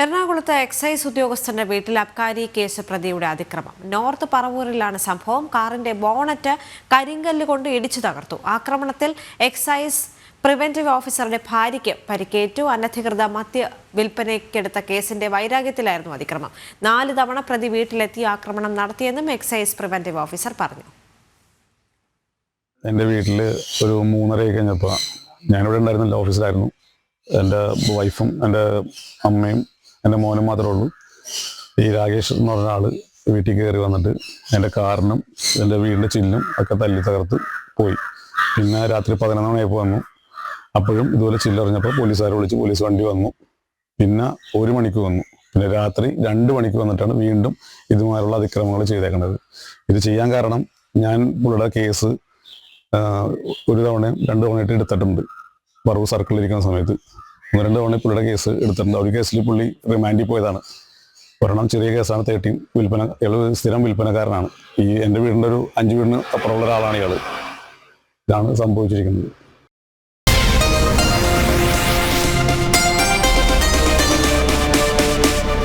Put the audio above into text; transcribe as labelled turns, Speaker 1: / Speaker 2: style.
Speaker 1: എറണാകുളത്ത് എക്സൈസ് ഉദ്യോഗസ്ഥന്റെ വീട്ടിൽ അബ്കാരി കേസ് പ്രതിയുടെ അതിക്രമം. നോർത്ത് പറവൂരിലാണ് സംഭവം. കാറിന്റെ ബോണറ്റ് കരിങ്കല്ല് കൊണ്ട് ഇടിച്ചു തകർത്തു. ആക്രമണത്തിൽ എക്സൈസ് പ്രിവെന്റീവ് ഓഫീസറുടെ ഭാര്യയ്ക്ക് പരിക്കേറ്റു. അനധികൃത മദ്യ വിൽപ്പനയ്ക്കെടുത്ത കേസിന്റെ വൈരാഗ്യത്തിലായിരുന്നു അതിക്രമം. നാല് തവണ പ്രതി വീട്ടിലെത്തി ആക്രമണം നടത്തിയെന്നും എക്സൈസ് പ്രിവെന്റീവ് ഓഫീസർ പറഞ്ഞു.
Speaker 2: എന്റെ വീട്ടിൽ ഒരു മൂന്നര കഴിഞ്ഞപ്പോൾ ഞാനിവിടെ ഉണ്ടായിരുന്നില്ല ഓഫീസിലായിരുന്നു. എന്റെ വൈഫും എന്റെ അമ്മയും എന്റെ മോനും മാത്രമേ ഉള്ളൂ. ഈ രാകേഷ് എന്ന് പറഞ്ഞ ആൾ വീട്ടിൽ കയറി വന്നിട്ട് എന്റെ കാറിനും എന്റെ വീടിന്റെ ചില്ലും ഒക്കെ തല്ലി തകർത്ത് പോയി. പിന്നെ രാത്രി പതിനൊന്ന് മണിയായപ്പോൾ വന്നു. അപ്പോഴും ഇതുപോലെ ചില്ലറിഞ്ഞപ്പോൾ പോലീസുകാരെ വിളിച്ച് പോലീസ് വണ്ടി വന്നു. പിന്നെ ഒരു മണിക്ക് വന്നു. പിന്നെ രാത്രി രണ്ട് മണിക്ക് വന്നിട്ടാണ് വീണ്ടും ഇതുമാതിരിയുള്ള അതിക്രമങ്ങൾ ചെയ്തേക്കുന്നത്. ഇത് ചെയ്യാൻ കാരണം ഞാൻ പുള്ളിയുടെ കേസ് ഒരു തവണയും രണ്ട് തവണയായിട്ട് എടുത്തിട്ടുണ്ട്. വറവ് സർക്കിളിൽ ഇരിക്കുന്ന സമയത്ത്. ഒന്ന് രണ്ട് തവണ പുള്ളിയുടെ കേസ് എടുത്തിട്ടുണ്ട്. ഒരു കേസിൽ പുള്ളി റിമാൻഡിൽ പോയതാണ്. ഒരെണ്ണം ചെറിയ കേസാണ് തേർട്ടീൻ വിൽപ്പന ഇയാൾ സ്ഥിരം വിൽപ്പനക്കാരനാണ്. ഈ എന്റെ വീടിന്റെ ഒരു അഞ്ച് വീടിന് അപ്പുറമുള്ള ഒരാളാണ് ഇയാൾ ഇതാണ് സംഭവിച്ചിരിക്കുന്നത്.